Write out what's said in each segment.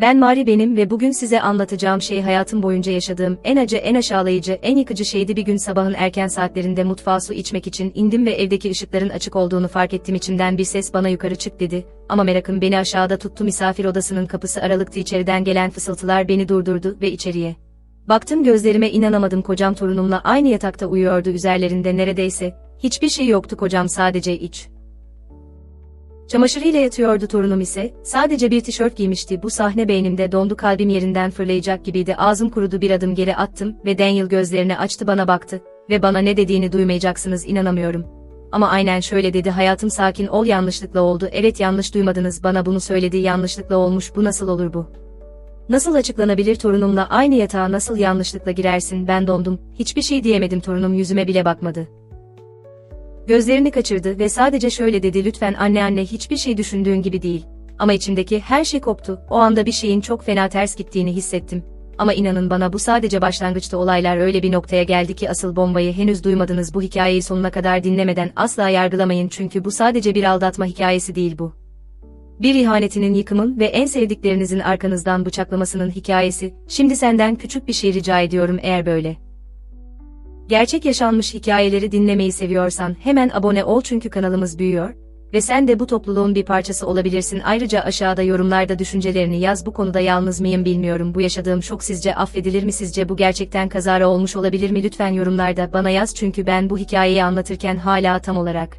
Ben Mari benim ve bugün size anlatacağım şey hayatım boyunca yaşadığım en acı, en aşağılayıcı, en yıkıcı şeydi. Bir gün sabahın erken saatlerinde mutfağa su içmek için indim ve evdeki ışıkların açık olduğunu fark ettim. İçimden bir ses bana yukarı çık dedi. Ama merakım beni aşağıda tuttu. Misafir odasının kapısı aralıktı. İçeriden gelen fısıltılar beni durdurdu ve içeriye. Baktım gözlerime inanamadım. Kocam torunumla aynı yatakta uyuyordu. Üzerlerinde neredeyse hiçbir şey yoktu. Kocam sadece iç. Çamaşırıyla yatıyordu torunum ise, sadece bir tişört giymişti. Bu sahne beynimde dondu kalbim yerinden fırlayacak gibiydi. Ağzım kurudu bir adım geri attım ve Daniel gözlerini açtı bana baktı ve bana ne dediğini duymayacaksınız inanamıyorum. Ama aynen şöyle dedi hayatım sakin ol yanlışlıkla oldu. Evet yanlış duymadınız bana bunu söyledi yanlışlıkla olmuş bu nasıl olur bu? Nasıl açıklanabilir torunumla aynı yatağa nasıl yanlışlıkla girersin ben dondum. Hiçbir şey diyemedim torunum yüzüme bile bakmadı. Gözlerini kaçırdı ve sadece şöyle dedi lütfen anne anne hiçbir şey düşündüğün gibi değil. Ama içimdeki her şey koptu. O anda bir şeyin çok fena ters gittiğini hissettim. Ama inanın bana bu sadece başlangıçta olaylar öyle bir noktaya geldi ki asıl bombayı henüz duymadınız bu hikayeyi sonuna kadar dinlemeden asla yargılamayın çünkü bu sadece bir aldatma hikayesi değil bu. Bir ihanetinin yıkımın ve en sevdiklerinizin arkanızdan bıçaklamasının hikayesi, şimdi senden küçük bir şey rica ediyorum eğer böyle. Gerçek yaşanmış hikayeleri dinlemeyi seviyorsan hemen abone ol çünkü kanalımız büyüyor ve sen de bu topluluğun bir parçası olabilirsin. Ayrıca aşağıda yorumlarda düşüncelerini yaz. Bu konuda yalnız mıyım bilmiyorum. Bu yaşadığım şok sizce affedilir mi? Sizce bu gerçekten kazara olmuş olabilir mi? Lütfen yorumlarda bana yaz çünkü ben bu hikayeyi anlatırken hala tam olarak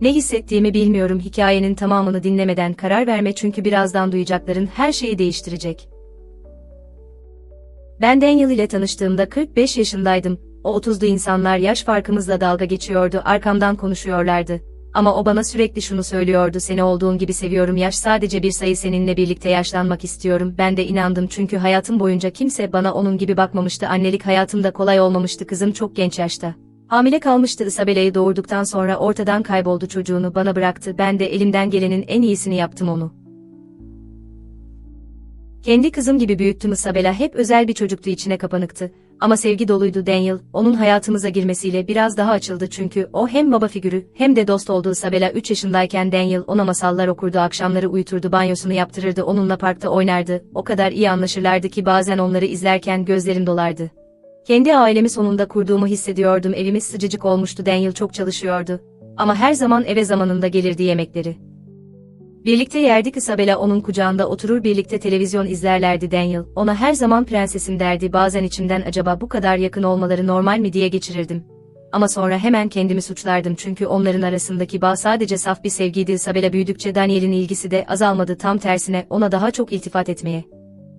ne hissettiğimi bilmiyorum. Hikayenin tamamını dinlemeden karar verme çünkü birazdan duyacakların her şeyi değiştirecek. Ben Daniel ile tanıştığımda 45 yaşındaydım. O 30'lu insanlar yaş farkımızla dalga geçiyordu, arkamdan konuşuyorlardı. Ama o bana sürekli şunu söylüyordu, seni olduğun gibi seviyorum, yaş sadece bir sayı seninle birlikte yaşlanmak istiyorum. Ben de inandım çünkü hayatım boyunca kimse bana onun gibi bakmamıştı, annelik hayatımda kolay olmamıştı, kızım çok genç yaşta. Hamile kalmıştı Isabela'yı doğurduktan sonra ortadan kayboldu çocuğunu bana bıraktı, ben de elimden gelenin en iyisini yaptım onu. Kendi kızım gibi büyüttüm Isabela hep özel bir çocuktu içine kapanıktı. Ama sevgi doluydu Daniel, onun hayatımıza girmesiyle biraz daha açıldı çünkü o hem baba figürü hem de dost oldu Isabela 3 yaşındayken Daniel ona masallar okurdu akşamları uyuturdu banyosunu yaptırırdı onunla parkta oynardı, o kadar iyi anlaşırlardı ki bazen onları izlerken gözlerim dolardı. Kendi ailemi sonunda kurduğumu hissediyordum evimiz sıcacık olmuştu Daniel çok çalışıyordu. Ama her zaman eve zamanında gelirdi yemekleri. Birlikte yerdik Isabella onun kucağında oturur birlikte televizyon izlerlerdi Daniel, ona her zaman prensesim derdi bazen içimden acaba bu kadar yakın olmaları normal mi diye geçirirdim. Ama sonra hemen kendimi suçlardım çünkü onların arasındaki bağ sadece saf bir sevgiydi Isabella büyüdükçe Daniel'in ilgisi de azalmadı tam tersine ona daha çok iltifat etmeye.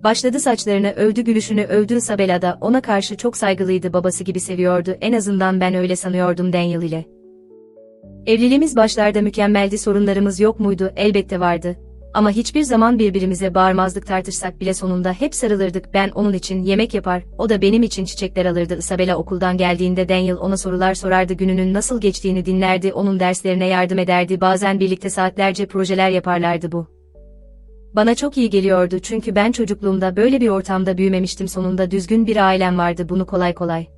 Başladı saçlarını övdü gülüşünü övdü Isabella da ona karşı çok saygılıydı babası gibi seviyordu en azından ben öyle sanıyordum Daniel ile. Evliliğimiz başlarda mükemmeldi sorunlarımız yok muydu elbette vardı. Ama hiçbir zaman birbirimize bağırmazdık tartışsak bile sonunda hep sarılırdık ben onun için yemek yapar, o da benim için çiçekler alırdı Isabella okuldan geldiğinde Daniel ona sorular sorardı gününün nasıl geçtiğini dinlerdi onun derslerine yardım ederdi bazen birlikte saatlerce projeler yaparlardı bu. Bana çok iyi geliyordu çünkü ben çocukluğumda böyle bir ortamda büyümemiştim sonunda düzgün bir ailem vardı bunu kolay kolay.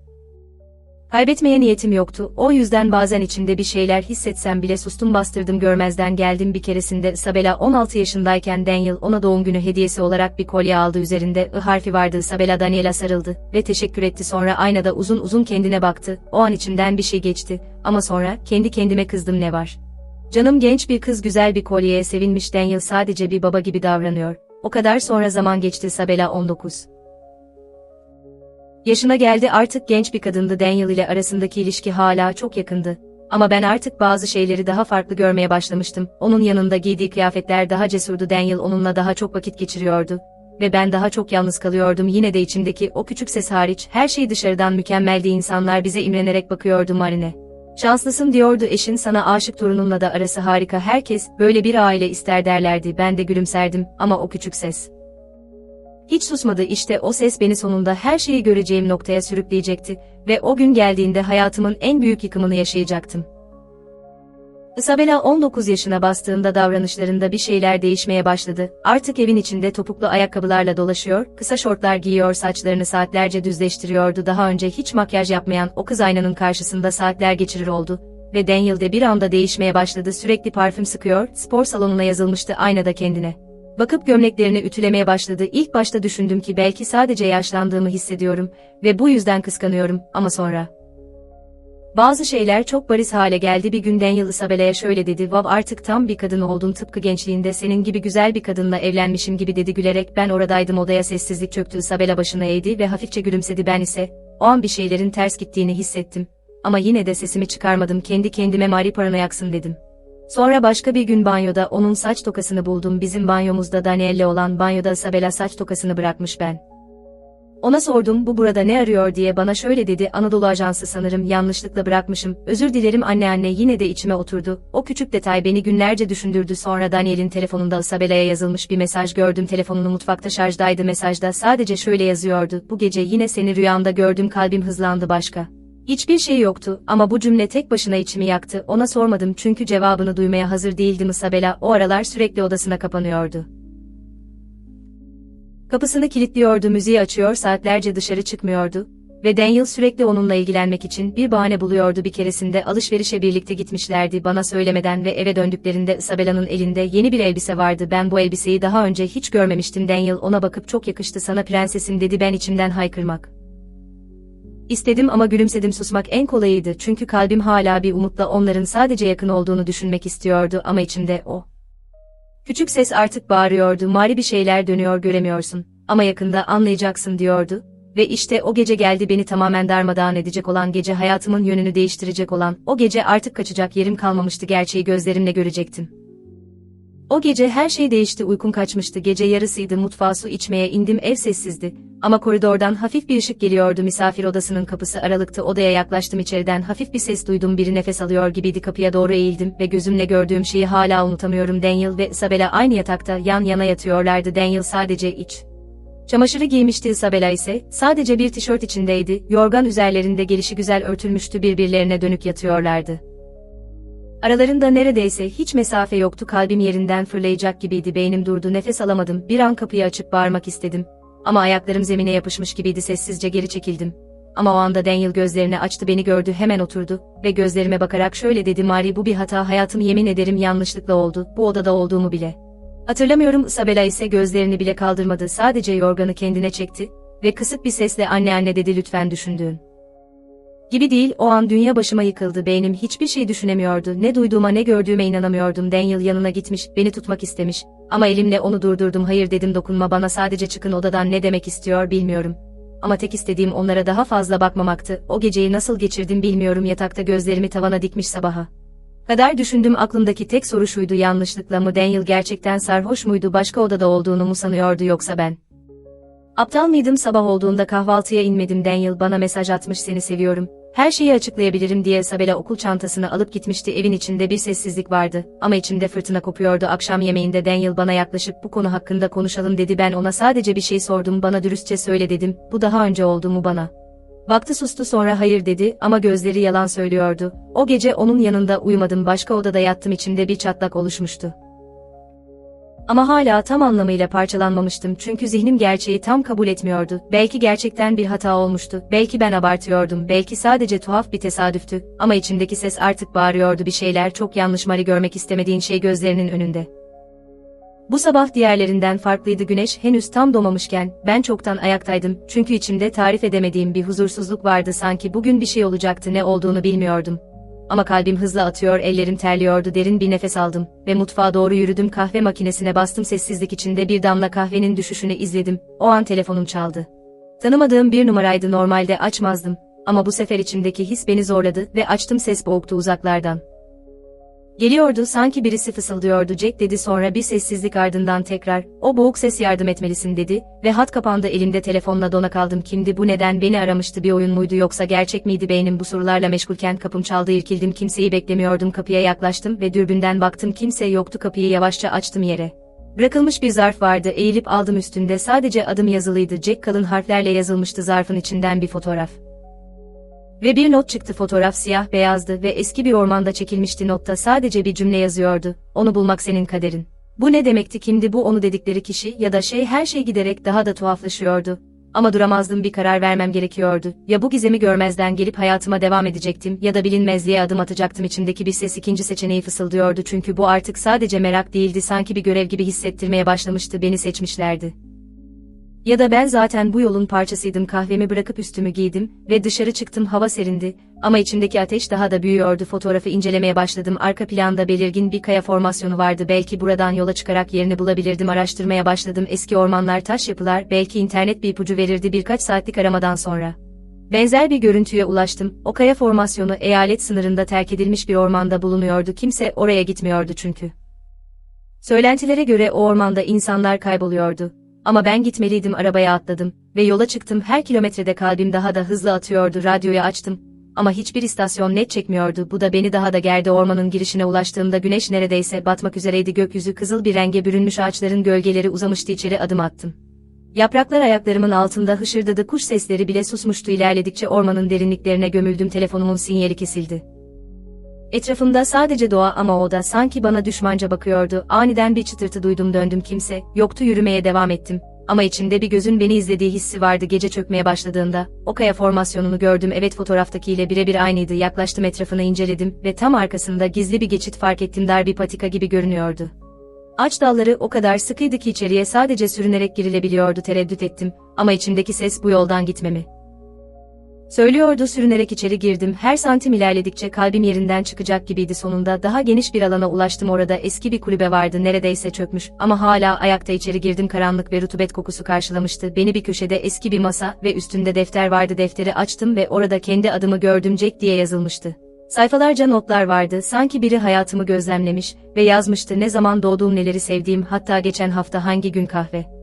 Kaybetmeye niyetim yoktu, o yüzden bazen içimde bir şeyler hissetsem bile sustum bastırdım görmezden geldim. Bir keresinde Isabella 16 yaşındayken Daniel ona doğum günü hediyesi olarak bir kolye aldı. Üzerinde I harfi vardı. Isabella Daniel'a sarıldı ve teşekkür etti. Sonra aynada uzun uzun kendine baktı, o an içimden bir şey geçti. Ama sonra kendi kendime kızdım ne var. Canım genç bir kız güzel bir kolyeye sevinmiş Daniel sadece bir baba gibi davranıyor, o kadar sonra zaman geçti Isabella 19. Yaşına geldi artık genç bir kadındı Daniel ile arasındaki ilişki hala çok yakındı. Ama ben artık bazı şeyleri daha farklı görmeye başlamıştım. Onun yanında giydiği kıyafetler daha cesurdu Daniel onunla daha çok vakit geçiriyordu. Ve ben daha çok yalnız kalıyordum yine de içimdeki o küçük ses hariç her şey dışarıdan mükemmeldi insanlar bize imrenerek bakıyordu Marine. Şanslısın diyordu eşin sana aşık torunumla da arası harika herkes böyle bir aile ister derlerdi ben de gülümserdim ama o küçük ses. Hiç susmadı işte o ses beni sonunda her şeyi göreceğim noktaya sürükleyecekti ve o gün geldiğinde hayatımın en büyük yıkımını yaşayacaktım. Isabella 19 yaşına bastığında davranışlarında bir şeyler değişmeye başladı. Artık evin içinde topuklu ayakkabılarla dolaşıyor, kısa şortlar giyiyor, saçlarını saatlerce düzleştiriyordu. Daha önce hiç makyaj yapmayan o kız aynanın karşısında saatler geçirir oldu. Ve Daniel de bir anda değişmeye başladı. Sürekli parfüm sıkıyor, spor salonuna yazılmıştı aynada kendine. Bakıp gömleklerini ütülemeye başladı. İlk başta düşündüm ki belki sadece yaşlandığımı hissediyorum ve bu yüzden kıskanıyorum ama sonra... Bazı şeyler çok bariz hale geldi. Bir gün Daniel Isabella'ya şöyle dedi. Vav artık tam bir kadın oldum tıpkı gençliğinde senin gibi güzel bir kadınla evlenmişim gibi dedi gülerek ben oradaydım odaya sessizlik çöktü Isabella başını eğdi ve hafifçe gülümsedi ben ise o an bir şeylerin ters gittiğini hissettim. Ama yine de sesimi çıkarmadım kendi kendime mari paranoyaksın dedim. Sonra başka bir gün banyoda onun saç tokasını buldum. Bizim banyomuzda Danielle olan banyoda Isabella saç tokasını bırakmış ben. Ona sordum bu burada ne arıyor diye bana şöyle dedi Anadolu Ajansı sanırım yanlışlıkla bırakmışım. Özür dilerim anne anne yine de içime oturdu. O küçük detay beni günlerce düşündürdü sonra Daniel'in telefonunda Isabella'ya yazılmış bir mesaj gördüm. Telefonunu mutfakta şarjdaydı mesajda sadece şöyle yazıyordu. Bu gece yine seni rüyamda gördüm kalbim hızlandı başka. Hiçbir şey yoktu ama bu cümle tek başına içimi yaktı. Ona sormadım çünkü cevabını duymaya hazır değildim Isabella. O aralar sürekli odasına kapanıyordu. Kapısını kilitliyordu, müziği açıyor, saatlerce dışarı çıkmıyordu ve Daniel sürekli onunla ilgilenmek için bir bahane buluyordu. Bir keresinde alışverişe birlikte gitmişlerdi bana söylemeden ve eve döndüklerinde Isabella'nın elinde yeni bir elbise vardı. Ben bu elbiseyi daha önce hiç görmemiştim. Daniel ona bakıp çok yakıştı sana prensesim dedi ben içimden haykırmak. İstedim ama gülümsedim susmak en kolayıydı çünkü kalbim hala bir umutla onların sadece yakın olduğunu düşünmek istiyordu ama içimde o. Küçük ses artık bağırıyordu mali bir şeyler dönüyor göremiyorsun ama yakında anlayacaksın diyordu. Ve işte o gece geldi beni tamamen darmadağın edecek olan gece hayatımın yönünü değiştirecek olan o gece artık kaçacak yerim kalmamıştı gerçeği gözlerimle görecektim. O gece her şey değişti uykum kaçmıştı. Gece yarısıydı mutfağa su içmeye indim ev sessizdi. Ama koridordan hafif bir ışık geliyordu misafir odasının kapısı aralıktı odaya yaklaştım içeriden hafif bir ses duydum. Biri nefes alıyor gibiydi kapıya doğru eğildim ve gözümle gördüğüm şeyi hala unutamıyorum. Daniel ve Isabella aynı yatakta yan yana yatıyorlardı. Daniel sadece iç. Çamaşırı giymişti. Isabella ise sadece bir tişört içindeydi. Yorgan üzerlerinde gelişi güzel örtülmüştü. Birbirlerine dönük yatıyorlardı. Aralarında neredeyse hiç mesafe yoktu. Kalbim yerinden fırlayacak gibiydi. Beynim durdu. Nefes alamadım. Bir an kapıyı açıp bağırmak istedim. Ama ayaklarım zemine yapışmış gibiydi. Sessizce geri çekildim. Ama o anda Daniel gözlerini açtı. Beni gördü. Hemen oturdu. Ve gözlerime bakarak şöyle dedi. Mari bu bir hata. Hayatım yemin ederim yanlışlıkla oldu. Bu odada olduğumu bile. Hatırlamıyorum. Isabella ise gözlerini bile kaldırmadı. Sadece yorganı kendine çekti. Ve kısık bir sesle anne anne dedi. Lütfen düşündüğün. Gibi değil, o an dünya başıma yıkıldı, beynim hiçbir şey düşünemiyordu, ne duyduğuma ne gördüğüme inanamıyordum. Daniel yanına gitmiş, beni tutmak istemiş. Ama elimle onu durdurdum, hayır dedim dokunma bana sadece çıkın odadan ne demek istiyor bilmiyorum. Ama tek istediğim onlara daha fazla bakmamaktı, o geceyi nasıl geçirdim bilmiyorum yatakta gözlerimi tavana dikmiş sabaha. Kadar düşündüm aklımdaki tek soru şuydu yanlışlıkla mı Daniel gerçekten sarhoş muydu başka odada olduğunu mu sanıyordu yoksa ben? Aptal mıydım sabah olduğunda kahvaltıya inmedim Daniel bana mesaj atmış seni seviyorum. Her şeyi açıklayabilirim diye Isabella okul çantasını alıp gitmişti evin içinde bir sessizlik vardı ama içimde fırtına kopuyordu akşam yemeğinde Daniel bana yaklaşıp bu konu hakkında konuşalım dedi ben ona sadece bir şey sordum bana dürüstçe söyle dedim bu daha önce oldu mu bana. Baktı sustu sonra hayır dedi ama gözleri yalan söylüyordu. O gece onun yanında uyumadım başka odada yattım içimde bir çatlak oluşmuştu. Ama hala tam anlamıyla parçalanmamıştım çünkü zihnim gerçeği tam kabul etmiyordu. Belki gerçekten bir hata olmuştu, belki ben abartıyordum, belki sadece tuhaf bir tesadüftü. Ama içimdeki ses artık bağırıyordu bir şeyler çok yanlış Mari görmek istemediğin şey gözlerinin önünde. Bu sabah diğerlerinden farklıydı güneş henüz tam doğmamışken, ben çoktan ayaktaydım çünkü içimde tarif edemediğim bir huzursuzluk vardı sanki bugün bir şey olacaktı ne olduğunu bilmiyordum. Ama kalbim hızla atıyor, ellerim terliyordu, derin bir nefes aldım ve mutfağa doğru yürüdüm, kahve makinesine bastım, sessizlik içinde bir damla kahvenin düşüşünü izledim. O an telefonum çaldı. Tanımadığım bir numaraydı, normalde açmazdım ama bu sefer içimdeki his beni zorladı ve açtım, ses boğuktu uzaklardan. Geliyordu sanki birisi fısıldıyordu Jack dedi sonra bir sessizlik ardından tekrar, o boğuk ses yardım etmelisin dedi ve hat kapandı elimde telefonla dona kaldım. Kimdi bu neden beni aramıştı bir oyun muydu yoksa gerçek miydi? Beynim bu sorularla meşgulken kapım çaldı irkildim kimseyi beklemiyordum. Kapıya yaklaştım ve dürbünden baktım kimse yoktu. Kapıyı yavaşça açtım yere. Bırakılmış bir zarf vardı eğilip aldım üstünde sadece adım yazılıydı. Jack kalın harflerle yazılmıştı zarfın içinden bir fotoğraf. Ve bir not çıktı fotoğraf siyah beyazdı ve eski bir ormanda çekilmişti notta sadece bir cümle yazıyordu. Onu bulmak senin kaderin. Bu ne demekti kimdi bu onu dedikleri kişi ya da şey her şey giderek daha da tuhaflaşıyordu. Ama duramazdım bir karar vermem gerekiyordu. Ya bu gizemi görmezden gelip hayatıma devam edecektim ya da bilinmezliğe adım atacaktım içimdeki bir ses ikinci seçeneği fısıldıyordu çünkü bu artık sadece merak değildi sanki bir görev gibi hissettirmeye başlamıştı beni seçmişlerdi. Ya da ben zaten bu yolun parçasıydım kahvemi bırakıp üstümü giydim ve dışarı çıktım hava serindi ama içimdeki ateş daha da büyüyordu fotoğrafı incelemeye başladım arka planda belirgin bir kaya formasyonu vardı belki buradan yola çıkarak yerini bulabilirdim araştırmaya başladım eski ormanlar taş yapılar belki internet bir ipucu verirdi birkaç saatlik aramadan sonra. Benzer bir görüntüye ulaştım. O kaya formasyonu eyalet sınırında terk edilmiş bir ormanda bulunuyordu. Kimse oraya gitmiyordu çünkü. Söylentilere göre o ormanda insanlar kayboluyordu. Ama ben gitmeliydim arabaya atladım ve yola çıktım her kilometrede kalbim daha da hızlı atıyordu radyoyu açtım. Ama hiçbir istasyon net çekmiyordu bu da beni daha da gerdi ormanın girişine ulaştığımda güneş neredeyse batmak üzereydi gökyüzü kızıl bir renge bürünmüş ağaçların gölgeleri uzamıştı içeri adım attım. Yapraklar ayaklarımın altında hışırdadı kuş sesleri bile susmuştu ilerledikçe ormanın derinliklerine gömüldüm telefonumun sinyali kesildi. Etrafımda sadece doğa ama o da sanki bana düşmanca bakıyordu. Aniden bir çıtırtı duydum döndüm kimse, yoktu yürümeye devam ettim. Ama içimde bir gözün beni izlediği hissi vardı gece çökmeye başladığında. O kaya formasyonunu gördüm evet fotoğraftakiyle birebir aynıydı. Yaklaştım etrafını inceledim ve tam arkasında gizli bir geçit fark ettim dar bir patika gibi görünüyordu. Aç dalları o kadar sıkıydı ki içeriye sadece sürünerek girilebiliyordu tereddüt ettim ama içimdeki ses bu yoldan gitmemi. Söylüyordu sürünerek içeri girdim. Her santim ilerledikçe kalbim yerinden çıkacak gibiydi sonunda. Daha geniş bir alana ulaştım orada eski bir kulübe vardı neredeyse çökmüş. Ama hala ayakta içeri girdim karanlık ve rutubet kokusu karşılamıştı. Beni bir köşede eski bir masa ve üstünde defter vardı defteri açtım ve orada kendi adımı gördüm Jack diye yazılmıştı. Sayfalarca notlar vardı, sanki biri hayatımı gözlemlemiş ve yazmıştı ne zaman doğduğum neleri sevdiğim hatta geçen hafta hangi gün kahve.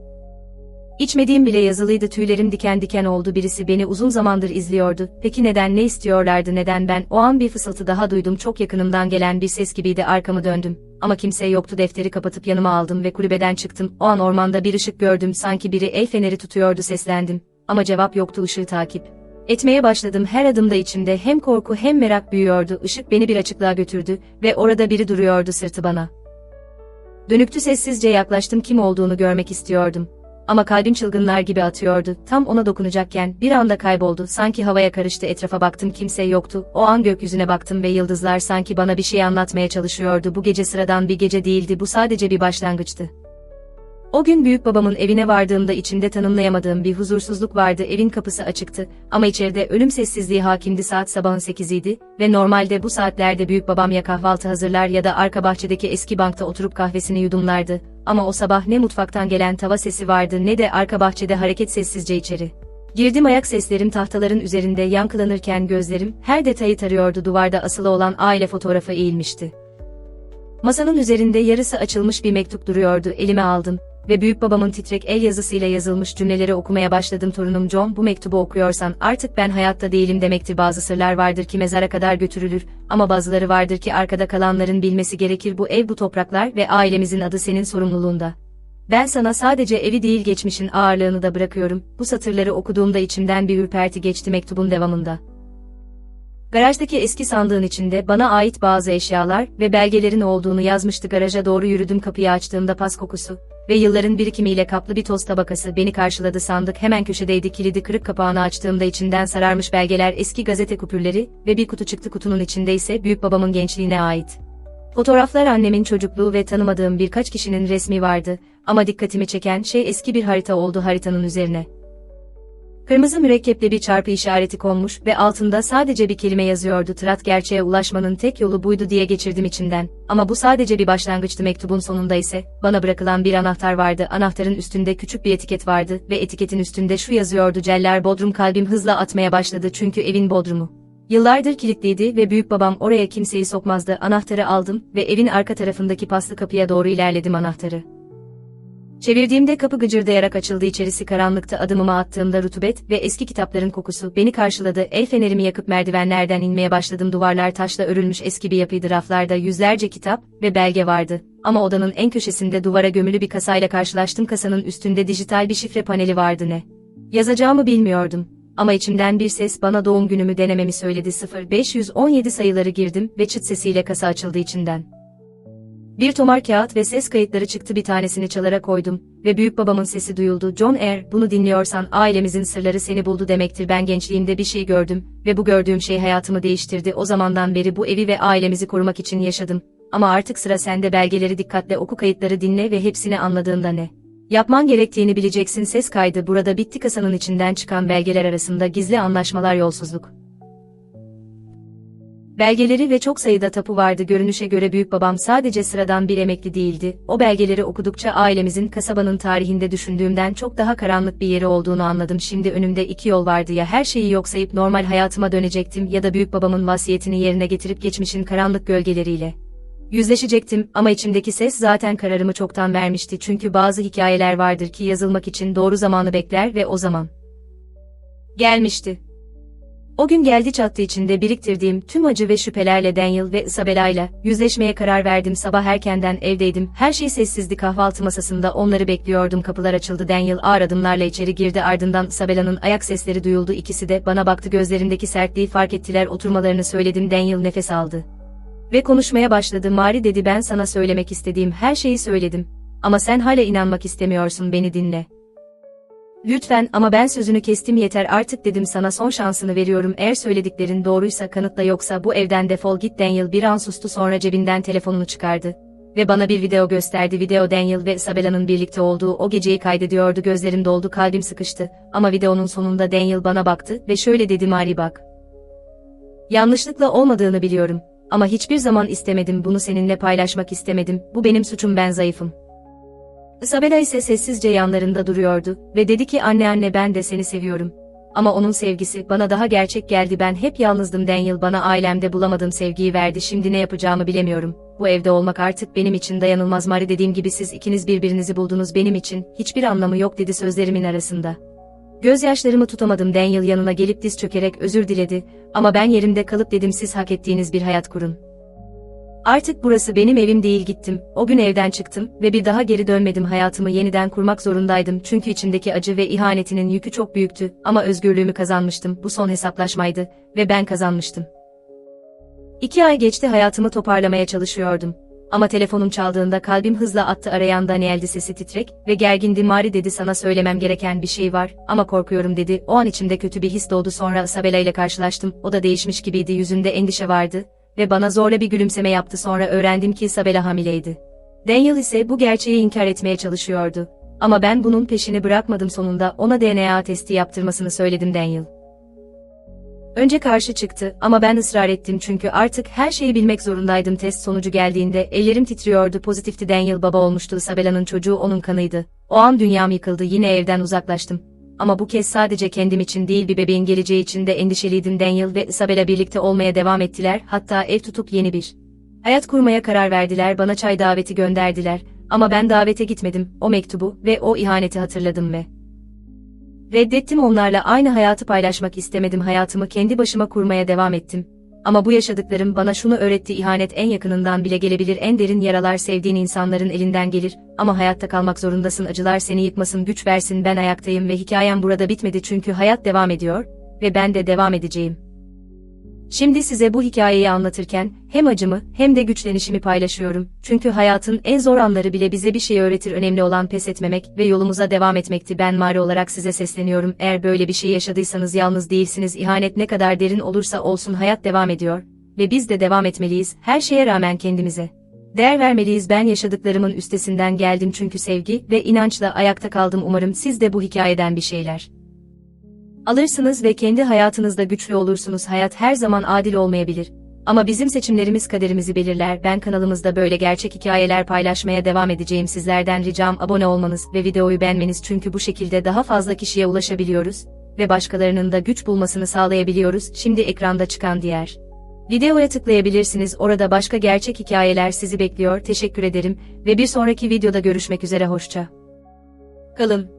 İçmediğim bile yazılıydı tüylerim diken diken oldu birisi beni uzun zamandır izliyordu. Peki neden ne istiyorlardı neden ben o an bir fısıltı daha duydum çok yakınımdan gelen bir ses gibiydi arkamı döndüm. Ama kimse yoktu defteri kapatıp yanıma aldım ve kulübeden çıktım. O an ormanda bir ışık gördüm sanki biri el feneri tutuyordu seslendim. Ama cevap yoktu ışığı takip. Etmeye başladım her adımda içimde hem korku hem merak büyüyordu. Işık beni bir açıklığa götürdü ve orada biri duruyordu sırtı bana. Dönüktü sessizce yaklaştım kim olduğunu görmek istiyordum. Ama kalbim çılgınlar gibi atıyordu. Tam ona dokunacakken bir anda kayboldu. Sanki havaya karıştı. Etrafa baktım kimse yoktu. O an gökyüzüne baktım ve yıldızlar sanki bana bir şey anlatmaya çalışıyordu. Bu gece sıradan bir gece değildi. Bu sadece bir başlangıçtı. O gün büyük babamın evine vardığımda içimde tanımlayamadığım bir huzursuzluk vardı. Evin kapısı açıktı ama içeride ölüm sessizliği hakimdi. Saat sabahın sekiziydi ve normalde bu saatlerde büyük babam ya kahvaltı hazırlar ya da arka bahçedeki eski bankta oturup kahvesini yudumlardı. Ama o sabah ne mutfaktan gelen tava sesi vardı ne de arka bahçede hareket sessizce içeri. Girdim ayak seslerim tahtaların üzerinde yankılanırken gözlerim her detayı tarıyordu duvarda asılı olan aile fotoğrafı eğilmişti. Masanın üzerinde yarısı açılmış bir mektup duruyordu elime aldım ve büyük babamın titrek el yazısıyla yazılmış cümleleri okumaya başladım torunum John bu mektubu okuyorsan artık ben hayatta değilim demektir bazı sırlar vardır ki mezara kadar götürülür ama bazıları vardır ki arkada kalanların bilmesi gerekir bu ev bu topraklar ve ailemizin adı senin sorumluluğunda. Ben sana sadece evi değil geçmişin ağırlığını da bırakıyorum. Bu satırları okuduğumda içimden bir ürperti geçti mektubun devamında. Garajdaki eski sandığın içinde bana ait bazı eşyalar ve belgelerin olduğunu yazmıştı. Garaja doğru yürüdüm kapıyı açtığımda pas kokusu ve yılların birikimiyle kaplı bir toz tabakası beni karşıladı sandık hemen köşedeydi kilidi kırık kapağını açtığımda içinden sararmış belgeler eski gazete kupürleri ve bir kutu çıktı kutunun içinde ise büyük babamın gençliğine ait. Fotoğraflar annemin çocukluğu ve tanımadığım birkaç kişinin resmi vardı ama dikkatimi çeken şey eski bir harita oldu haritanın üzerine. Kırmızı mürekkeple bir çarpı işareti konmuş ve altında sadece bir kelime yazıyordu. Tırat gerçeğe ulaşmanın tek yolu buydu diye geçirdim içinden. Ama bu sadece bir başlangıçtı mektubun sonunda ise bana bırakılan bir anahtar vardı. Anahtarın üstünde küçük bir etiket vardı ve etiketin üstünde şu yazıyordu. Celler Bodrum kalbim hızla atmaya başladı çünkü evin bodrumu. Yıllardır kilitliydi ve büyük babam oraya kimseyi sokmazdı. Anahtarı aldım ve evin arka tarafındaki paslı kapıya doğru ilerledim anahtarı. Çevirdiğimde kapı gıcırdayarak açıldı içerisi karanlıkta adımımı attığımda rutubet ve eski kitapların kokusu beni karşıladı. El fenerimi yakıp merdivenlerden inmeye başladım. Duvarlar taşla örülmüş eski bir yapıydı. Raflarda yüzlerce kitap ve belge vardı. Ama odanın en köşesinde duvara gömülü bir kasayla karşılaştım. Kasanın üstünde dijital bir şifre paneli vardı ne. Yazacağımı bilmiyordum. Ama içimden bir ses bana doğum günümü denememi söyledi 0517 sayıları girdim ve çıt sesiyle kasa açıldı içinden. Bir tomar kağıt ve ses kayıtları çıktı bir tanesini çalara koydum ve büyük babamın sesi duyuldu. John eğer bunu dinliyorsan ailemizin sırları seni buldu demektir. Ben gençliğimde bir şey gördüm ve bu gördüğüm şey hayatımı değiştirdi. O zamandan beri bu evi ve ailemizi korumak için yaşadım. Ama artık sıra sende belgeleri dikkatle oku kayıtları dinle ve hepsini anladığında ne? Yapman gerektiğini bileceksin ses kaydı burada bitti kasanın içinden çıkan belgeler arasında gizli anlaşmalar yolsuzluk. Belgeleri ve çok sayıda tapu vardı görünüşe göre büyük babam sadece sıradan bir emekli değildi. O belgeleri okudukça ailemizin kasabanın tarihinde düşündüğümden çok daha karanlık bir yeri olduğunu anladım. Şimdi önümde iki yol vardı ya her şeyi yok sayıp normal hayatıma dönecektim ya da büyük babamın vasiyetini yerine getirip geçmişin karanlık gölgeleriyle. Yüzleşecektim ama içimdeki ses zaten kararımı çoktan vermişti çünkü bazı hikayeler vardır ki yazılmak için doğru zamanı bekler ve o zaman gelmişti. O gün geldi çattı içinde biriktirdiğim tüm acı ve şüphelerle Daniel ve Isabella'yla yüzleşmeye karar verdim. Sabah erkenden evdeydim. Her şey sessizdi kahvaltı masasında onları bekliyordum. Kapılar açıldı. Daniel ağır adımlarla içeri girdi. Ardından Isabella'nın ayak sesleri duyuldu. İkisi de bana baktı. Gözlerindeki sertliği fark ettiler. Oturmalarını söyledim. Daniel nefes aldı. Ve konuşmaya başladı. Mari dedi ben sana söylemek istediğim her şeyi söyledim. Ama sen hala inanmak istemiyorsun beni dinle. Lütfen ama ben sözünü kestim yeter artık dedim sana son şansını veriyorum eğer söylediklerin doğruysa kanıtla yoksa bu evden defol git Daniel bir an sustu sonra cebinden telefonunu çıkardı. Ve bana bir video gösterdi video Daniel ve Isabella'nın birlikte olduğu o geceyi kaydediyordu gözlerim doldu kalbim sıkıştı ama videonun sonunda Daniel bana baktı ve şöyle dedi Mari bak. Yanlışlıkla olmadığını biliyorum ama hiçbir zaman istemedim bunu seninle paylaşmak istemedim bu benim suçum ben zayıfım. Isabella ise sessizce yanlarında duruyordu ve dedi ki anne anne ben de seni seviyorum. Ama onun sevgisi bana daha gerçek geldi ben hep yalnızdım Daniel bana ailemde bulamadığım sevgiyi verdi şimdi ne yapacağımı bilemiyorum. Bu evde olmak artık benim için dayanılmaz Mari dediğim gibi siz ikiniz birbirinizi buldunuz benim için hiçbir anlamı yok dedi sözlerimin arasında. Gözyaşlarımı tutamadım Daniel yanına gelip diz çökerek özür diledi ama ben yerimde kalıp dedim siz hak ettiğiniz bir hayat kurun. Artık burası benim evim değil gittim. O gün evden çıktım ve bir daha geri dönmedim. Hayatımı yeniden kurmak zorundaydım çünkü içimdeki acı ve ihanetinin yükü çok büyüktü ama özgürlüğümü kazanmıştım. Bu son hesaplaşmaydı ve ben kazanmıştım. İki ay geçti hayatımı toparlamaya çalışıyordum. Ama telefonum çaldığında kalbim hızla attı arayan Daniel'di sesi titrek ve gergindi Mari dedi sana söylemem gereken bir şey var ama korkuyorum dedi. O an içimde kötü bir his doğdu sonra Isabella ile karşılaştım. O da değişmiş gibiydi yüzünde endişe vardı ve bana zorla bir gülümseme yaptı sonra öğrendim ki Isabella hamileydi. Daniel ise bu gerçeği inkar etmeye çalışıyordu. Ama ben bunun peşini bırakmadım sonunda ona DNA testi yaptırmasını söyledim Daniel. Önce karşı çıktı ama ben ısrar ettim çünkü artık her şeyi bilmek zorundaydım test sonucu geldiğinde ellerim titriyordu pozitifti Daniel baba olmuştu Isabella'nın çocuğu onun kanıydı. O an dünyam yıkıldı yine evden uzaklaştım. Ama bu kez sadece kendim için değil bir bebeğin geleceği için de endişeliydim. Daniel ve Isabella birlikte olmaya devam ettiler. Hatta ev tutup yeni bir hayat kurmaya karar verdiler. Bana çay daveti gönderdiler. Ama ben davete gitmedim. O mektubu ve o ihaneti hatırladım ve reddettim. Onlarla aynı hayatı paylaşmak istemedim. Hayatımı kendi başıma kurmaya devam ettim. Ama bu yaşadıklarım bana şunu öğretti ihanet en yakınından bile gelebilir en derin yaralar sevdiğin insanların elinden gelir ama hayatta kalmak zorundasın acılar seni yıkmasın güç versin ben ayaktayım ve hikayem burada bitmedi çünkü hayat devam ediyor ve ben de devam edeceğim. Şimdi size bu hikayeyi anlatırken hem acımı hem de güçlenişimi paylaşıyorum. Çünkü hayatın en zor anları bile bize bir şey öğretir. Önemli olan pes etmemek ve yolumuza devam etmekti. Ben Mari olarak size sesleniyorum. Eğer böyle bir şey yaşadıysanız yalnız değilsiniz. İhanet ne kadar derin olursa olsun hayat devam ediyor ve biz de devam etmeliyiz. Her şeye rağmen kendimize değer vermeliyiz. Ben yaşadıklarımın üstesinden geldim çünkü sevgi ve inançla ayakta kaldım. Umarım siz de bu hikayeden bir şeyler alırsınız ve kendi hayatınızda güçlü olursunuz. Hayat her zaman adil olmayabilir. Ama bizim seçimlerimiz kaderimizi belirler. Ben kanalımızda böyle gerçek hikayeler paylaşmaya devam edeceğim. Sizlerden ricam abone olmanız ve videoyu beğenmeniz çünkü bu şekilde daha fazla kişiye ulaşabiliyoruz ve başkalarının da güç bulmasını sağlayabiliyoruz. Şimdi ekranda çıkan diğer videoya tıklayabilirsiniz. Orada başka gerçek hikayeler sizi bekliyor. Teşekkür ederim ve bir sonraki videoda görüşmek üzere hoşça kalın.